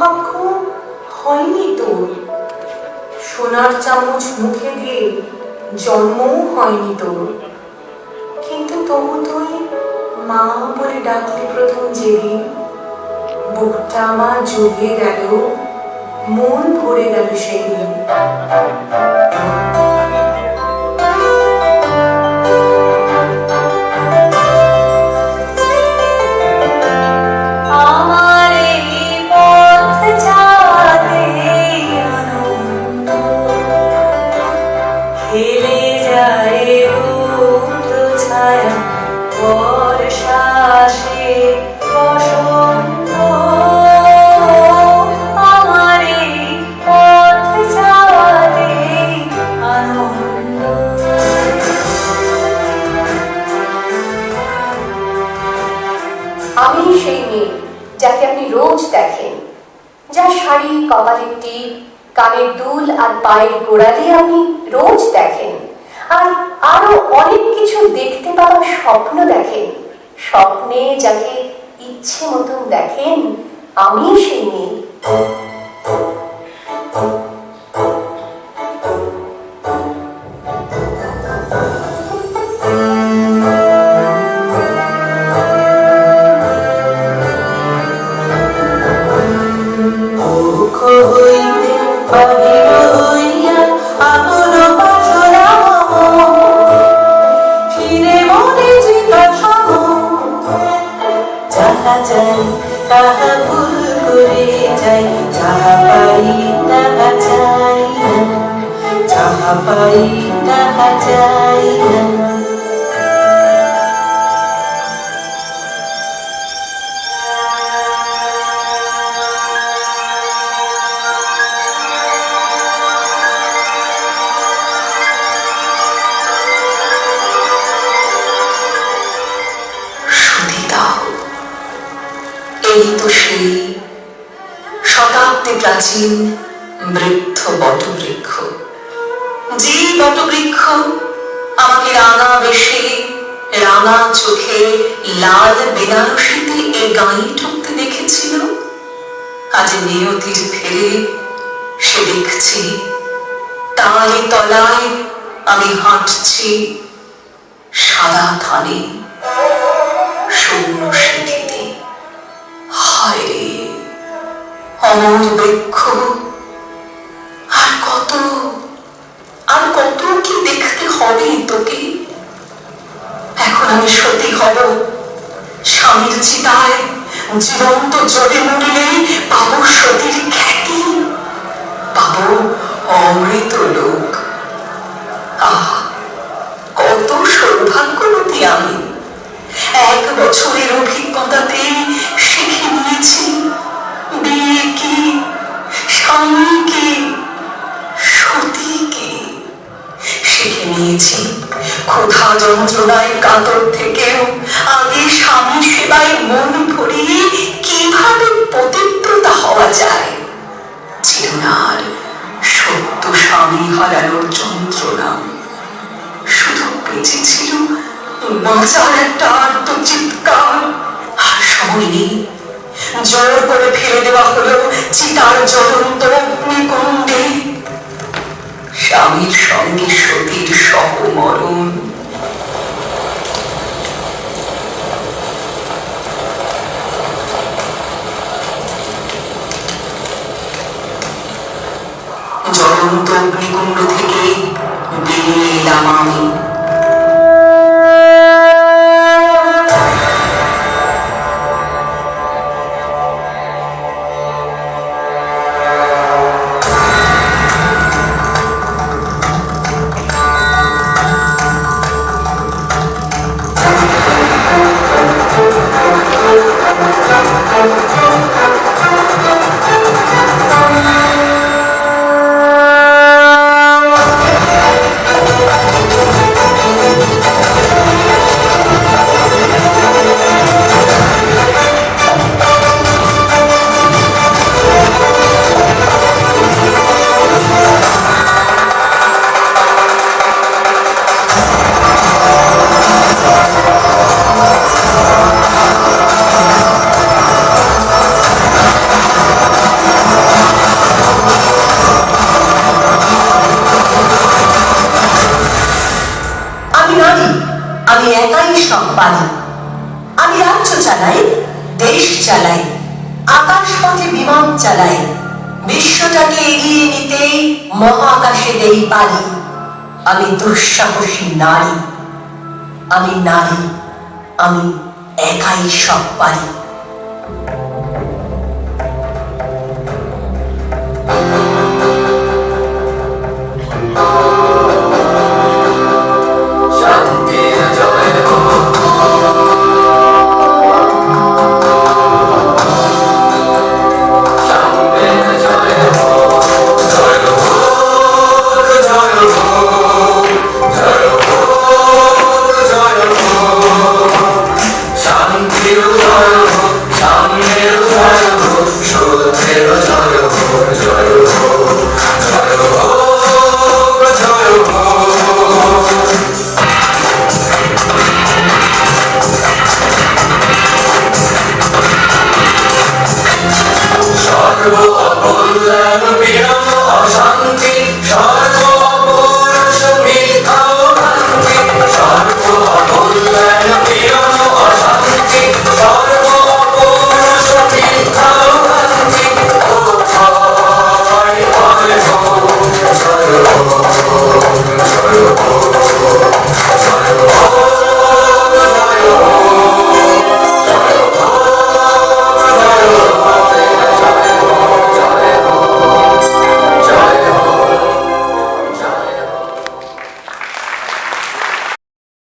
ভাগ্য হয়নি তোর। সোনার চামচ মুখে দিয়ে জন্মও হয়নি তোর। কিন্তু তবু তুই মা বলে ডাকলি প্রথম যেদিন। বুকটা আমার জড়িয়ে গেল, মন ভরে গেল সেদিন। আমি সেই মেয়ে যাকে আপনি রোজ দেখেন, যার শাড়ি, কপালের টিপ, কানের দুল আর পায়ের গোড়ালি আপনি রোজ দেখেন। আর আরও অনেক কিছু দেখতে পাওয়ার স্বপ্ন দেখেন। স্বপ্নে যাকে ইচ্ছে মতন দেখেন, আমি সেই মেয়ে। হইতে বাহির Chahapahita Hajayana এই তো সেই শতাব্দী প্রাচীন বৃদ্ধ বটবৃক্ষ। যে বটবৃক্ষ আমাকে রাঙা বেশে, রাঙা চোখে লাল বেনারসিতে এ দেখেছিল। আজ নিয়তির ফেরে সে দেখছি তারই তলায় আমি হাঁটছি সাদা ধানে, শূন্য শিখিতে অমর বৃক্ষ। আর কত আর কত কি দেখতে হবে তোকে? এখন আমি সতী হব। স্বামীর চিতায় জীবন্ত জলে মরিলেই পাবো সতীর কাতর থেকেও আগে স্বামী সেবায় মন ভরিয়ে কীভাবে পতিত্রতা হওয়া যায়? চিরনার সত্য স্বামী হারানোর যন্ত্রণা। শুধু বেঁচে বাঁচার একটা আত্মচিৎকার। আর সময় নেই। জোর করে ফেলে দেওয়া হলো চিতার জ্বলন্ত অগ্নিকুণ্ডে। স্বামীর সঙ্গে সতীর সহমরণ। অগ্নিকুণ্ড থেকে এলাম আমি পারি। আমি রাজ্য চালাই, দেশ চালাই আকাশ পথে বিমান চালাই, বিশ্বটাকে এগিয়ে নিতে মহাকাশে দেই পারি। আমি দুঃসাহসী নারী। আমি নারী, আমি একাই সব পারি।